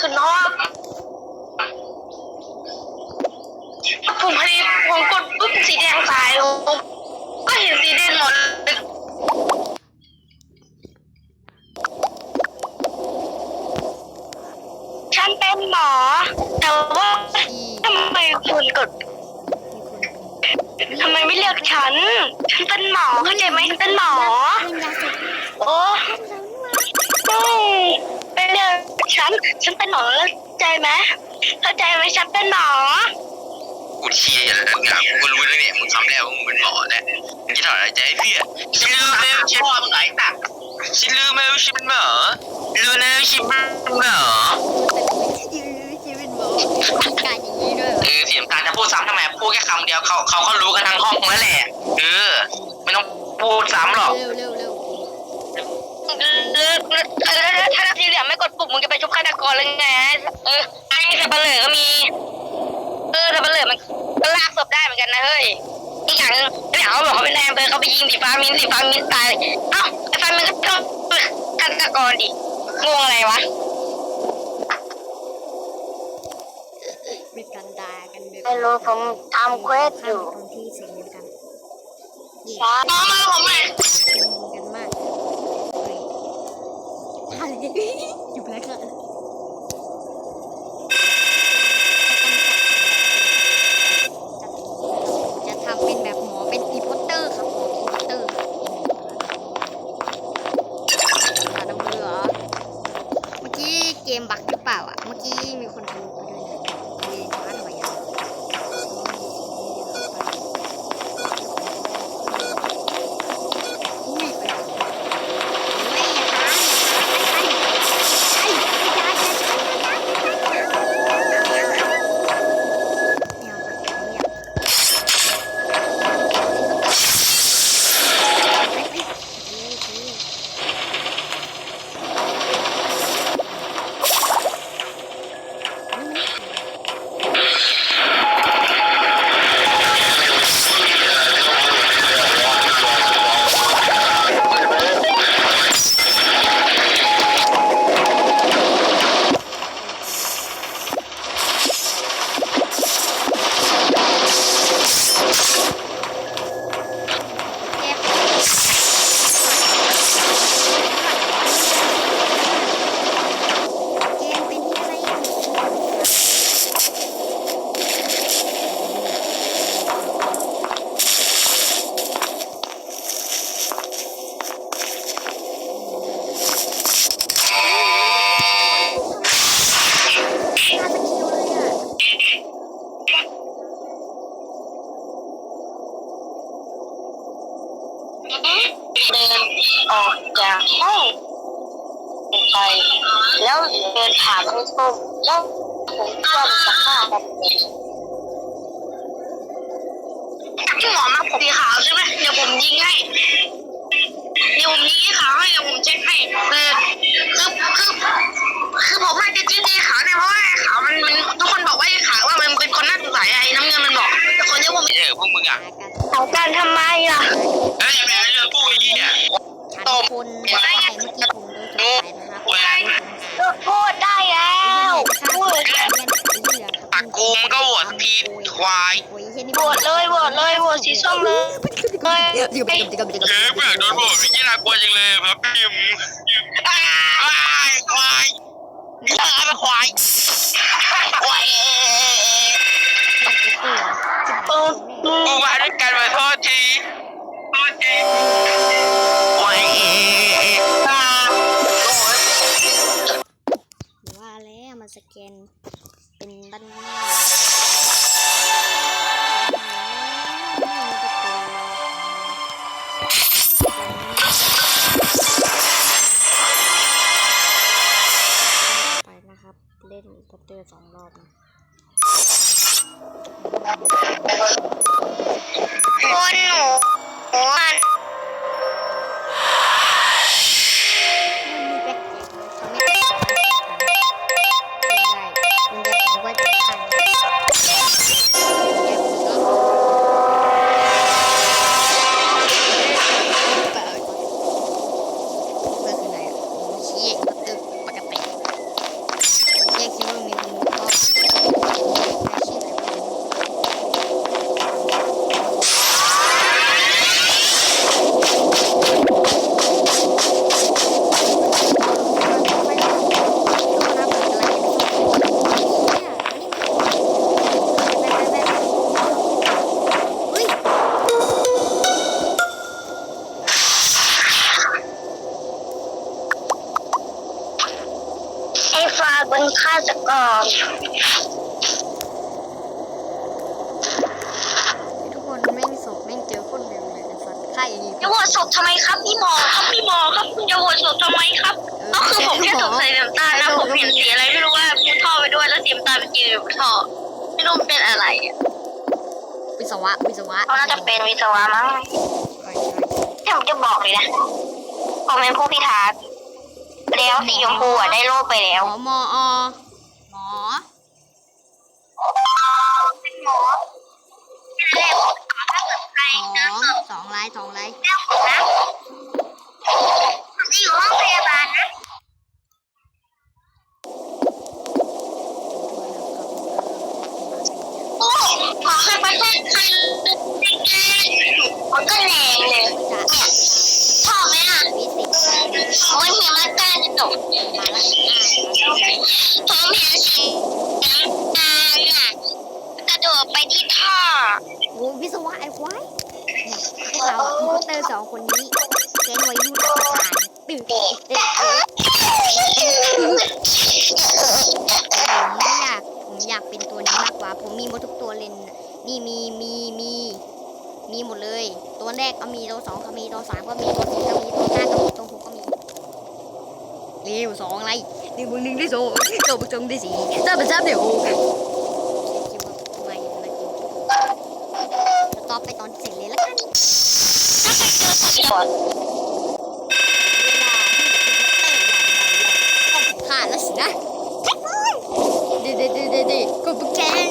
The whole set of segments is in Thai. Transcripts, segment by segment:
ขึ้นห้องผมพอดีผมกดปุ๊บสีแดงสายผมก็เห็นสีแดงหมดเลยฉันเป็นหมอ แต่ว่าทำไมคุณกดทำไมไม่เลือกฉัน ฉันเป็นหมอเข้าใจไหมฉันเป็นหมอ โอ้ไม่ไม่เลือก ฉัน ฉันเป็นหมอเข้าใจไหมเข้าใจไหมฉันเป็นหมอ กูเชียร์แล้วงานกูก็รู้แล้วเนี่ยมึงคำแรกว่ามึงเป็นหมอเนี่ยมึงจะถอดหายใจให้พี่อะฉันรู้ไหมว่าฉันพ่อมึงไหนตักฉันรู้ไหมว่าฉันเป็นหมอรู้นะว่าฉันเป็นหมอยืนชีวิตหมอมีการอย่างนี้ด้วยเหรอเออเสียงตาจะพูดซ้ำทำไมพูดแค่คำเดียวเขาเขาก็รู้กันทั้งห้องแล้วแหละเออไม่ต้องพูดซ้ำหรอกเร็วเร็วเร็ว ถ้าสีเหลืองไม่กดปุ่มมึงจะไปชุบฆาตกรเลยไงเออไอ้สับเปลือก็มี เออสับเปลือมันก็ลากศพได้เหมือนกันนะเฮ้ยอีกอย่างหนึงไอ้เหลืองเขาบอกเขาเป็นนายอำเภอเขาไปยิงสีฟ้ามินสีฟ้ามินตายเอ้าไอ้ฟ้ามินก็ต้องฆาตกรดิงงอะไรวะเป็นการด่ากันแบบไม่รู้ผมทำเควสอยู่ตรงที่เสียงเดียวกันเย่น้องมาผมไหมเป็นกันมากเฮ้ย 好了，嘿嘿，就不来看了。 เดินออกจากห้องไปแล้วเดินผ่านไปส้มแล้วผมเชื่อมันจะฆ่ากันที่หมอมาผมสีขาว ล่ะเอ้ยอย่เรื่องพวกไอ้นี่เนี่ยฉันคนไม่ได้เมื่อกี้ผมโดนจับไปนะครับเลิกพูดได้แล้วพูดปากกูมันก็โหวตทีควายโหวตเลยโหวตเลยโหวตสีส้มเลยเฮ้ยเบื่อโดนโหวตพี่ยี่น่ากลัวจังเลยครับพิมอ้ายควายอย่าไปควายควายเออกูมาด้วยกันมาโทษที ไปนะครับเล่นอีกเตอร์สองรอบนะคน จะก่อนทุกคนแม่งศพแม่งเจอคนเร็วเลยไอ้สัตว์ไข่อย่างงี้จะโหวตศพทำไมครับพี่หมอครับพี่หมอครับคุณจะโหวตศพทำไมครับก็คือผมแค่สงสัยน้ำตาลนะผมเห็นสีอะไรไม่รู้ว่าพูดท่อไปด้วยแล้วสีน้ำตาลมันยืนอยู่บนท่อไม่รู้มันเป็นอะไรอะวิศวะวิศวะเขาน่าจะเป็นวิศวะมั้งใช่ใช่แต่ผมจะบอกเลยนะผมเป็นผู้พิทักษ์ แล้วสีชมพูอะได้โล่ไปแล้ว หมอมออหมอเป็นหมอแล้วถ้าเกิดใครสองสองลายสองลายเรื่องผมนะผมจะอยู่ห้องพยาบาลนะ โอ้ขอให้ประเทศไทยมันก็แรงเลย จะ เนี่ยชอบไหมอะ วิสิต โอ้ยเฮียมันกล้าจะตก มาแล้ว ผมเห็นสีน้ำตาลน่ะกระโดดไปที่ท่อ โอ้วิศวะไอ้ควายเนี่ยพวกเราอะอินพุตเตอร์สองคนนี้ แก๊งวัยรุ่นประธานตื่นเต้นผมอยากผมอยากเป็นตัวนี้มากกว่า ผมมีหมดทุกตัวเลยน่ะนี่มีมีมีมีหมดเลย ตัวแรกก็มีตัวสองก็มีตัวสามก็มีตัวสี่ก็มีตัวห้าก็มีตัวหกก็มีเร็วสองอะไรหนึ่งบวกหนึ่งได้สองสองบวกสองได้สี่สามบวกสามได้หกคิดว่าไม่ไม่จริงจะตอบไปตอนที่เสร็จเลยละกัน ก่อน ผ่า นแล้วสินะเดเดเดเดเดกูปแคน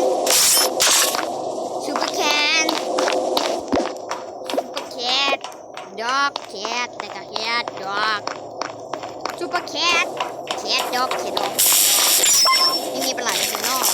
ซูเปอร์แคนซูเปอร์แคทดอกแคทแต่ก็แคทดอกซูเปอร์แคทแคทดอกแคทดอกไม่มีปลาไหลาดในนอก